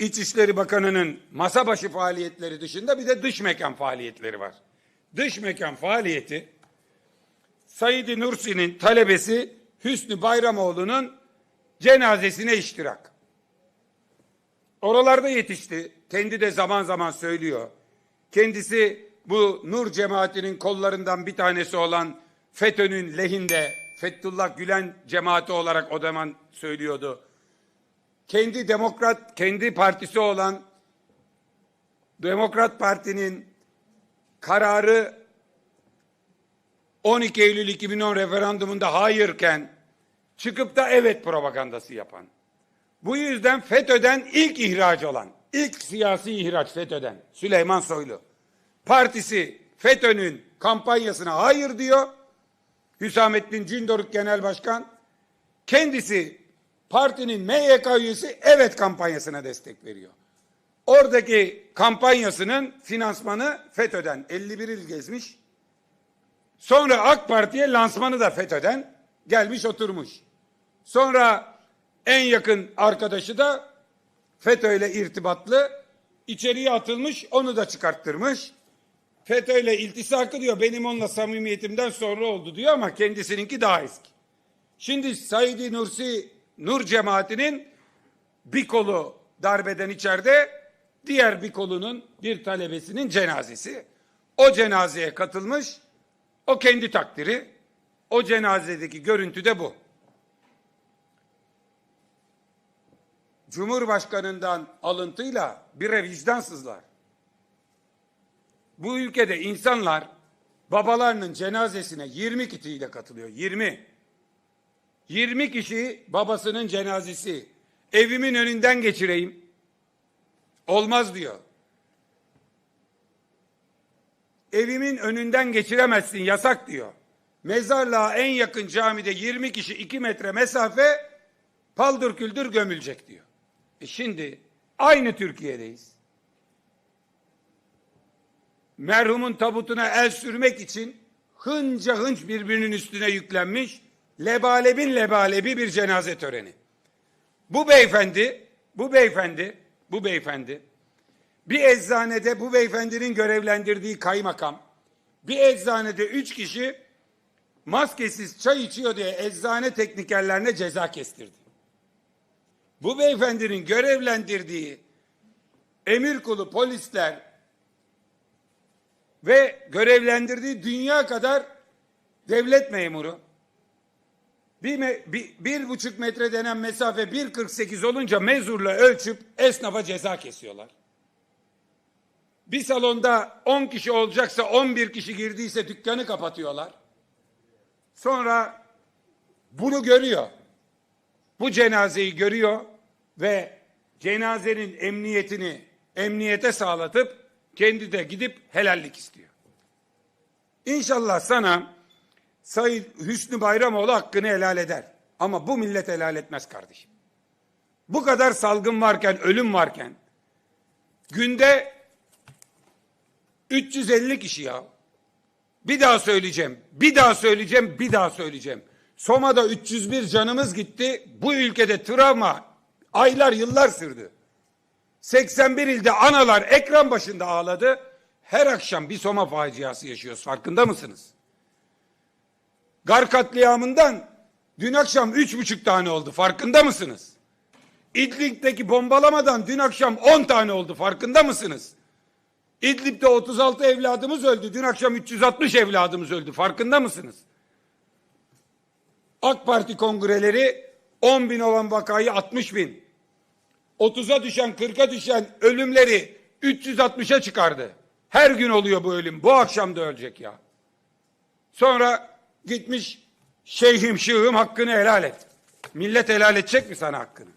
İçişleri Bakanı'nın masa başı faaliyetleri dışında bir de dış mekan faaliyetleri var. Dış mekan faaliyeti Said Nursi'nin talebesi Hüsnü Bayramoğlu'nun cenazesine iştirak. Oralarda yetişti. Kendi de zaman zaman söylüyor. Kendisi bu Nur cemaatinin kollarından bir tanesi olan FETÖ'nün lehinde Fethullah Gülen cemaati olarak o zaman söylüyordu. Kendi demokrat, kendi partisi olan Demokrat Parti'nin kararı 12 Eylül 2010 referandumunda hayırken çıkıp da evet propagandası yapan. Bu yüzden FETÖ'den ilk ihraç olan, ilk siyasi ihraç FETÖ'den Süleyman Soylu. Partisi FETÖ'nün kampanyasına hayır diyor. Hüsamettin Cündoruk Genel Başkan. Kendisi partinin MYK üyesi evet kampanyasına destek veriyor. Oradaki kampanyasının finansmanı FETÖ'den 51 il gezmiş. Sonra AK Parti'ye lansmanı da FETÖ'den gelmiş oturmuş. Sonra en yakın arkadaşı da FETÖ ile irtibatlı içeriye atılmış onu da çıkarttırmış. FETÖ ile iltisakı diyor benim onunla samimiyetimden sonra oldu diyor ama kendisininki daha eski. Şimdi Said Nursi Nur cemaatinin bir kolu darbeden içeride diğer bir kolunun bir talebesinin cenazesi. O cenazeye katılmış o kendi takdiri o cenazedeki görüntü de bu. Cumhurbaşkanından alıntıyla bire vicdansızlar. Bu ülkede insanlar babalarının cenazesine 20 kişiyle katılıyor. 20. 20 kişi babasının cenazesi. Evimin önünden geçireyim. Olmaz diyor. Evimin önünden geçiremezsin yasak diyor. Mezarlığa en yakın camide 20 kişi 2 metre mesafe paldır küldür gömülecek diyor. E şimdi aynı Türkiye'deyiz. Merhumun tabutuna el sürmek için hınca hınç birbirinin üstüne yüklenmiş lebalebin lebalebi bir cenaze töreni. Bu beyefendi, bu beyefendi, bu beyefendi bir eczanede bu beyefendinin görevlendirdiği kaymakam bir eczanede üç kişi maskesiz çay içiyor diye eczane teknikerlerine ceza kestirdi. Bu beyefendinin görevlendirdiği emir kulu polisler ve görevlendirdiği dünya kadar devlet memuru bir, bir, bir buçuk metre denen mesafe 1.48 olunca mezurla ölçüp esnafa ceza kesiyorlar. Bir salonda 10 kişi olacaksa 11 kişi girdiyse dükkanı kapatıyorlar. Sonra bunu görüyor. Bu cenazeyi görüyor ve cenazenin emniyetini emniyete sağlatıp kendi de gidip helallik istiyor. İnşallah sana Sayın Hüsnü Bayramoğlu hakkını helal eder. Ama bu millet helal etmez kardeşim. Bu kadar salgın varken, ölüm varken günde 350 kişi ya. Bir daha söyleyeceğim. Bir daha söyleyeceğim. Bir daha söyleyeceğim. Soma'da 301 canımız gitti. Bu ülkede travma aylar yıllar sürdü. 81 ilde analar ekran başında ağladı. Her akşam bir Soma faciası yaşıyoruz. Farkında mısınız? Gar katliamından dün akşam üç buçuk tane oldu. Farkında mısınız? İdlib'deki bombalamadan dün akşam 10 tane oldu. Farkında mısınız? İdlib'de 36 evladımız öldü. Dün akşam 360 evladımız öldü. Farkında mısınız? AK Parti kongreleri 10 bin olan vakayı 60 bin. 30'a düşen 40'a düşen ölümleri 360'a çıkardı. Her gün oluyor bu ölüm. Bu akşam da ölecek ya. Sonra gitmiş şeyhim şığım hakkını helal et. Millet helal edecek mi sana hakkını?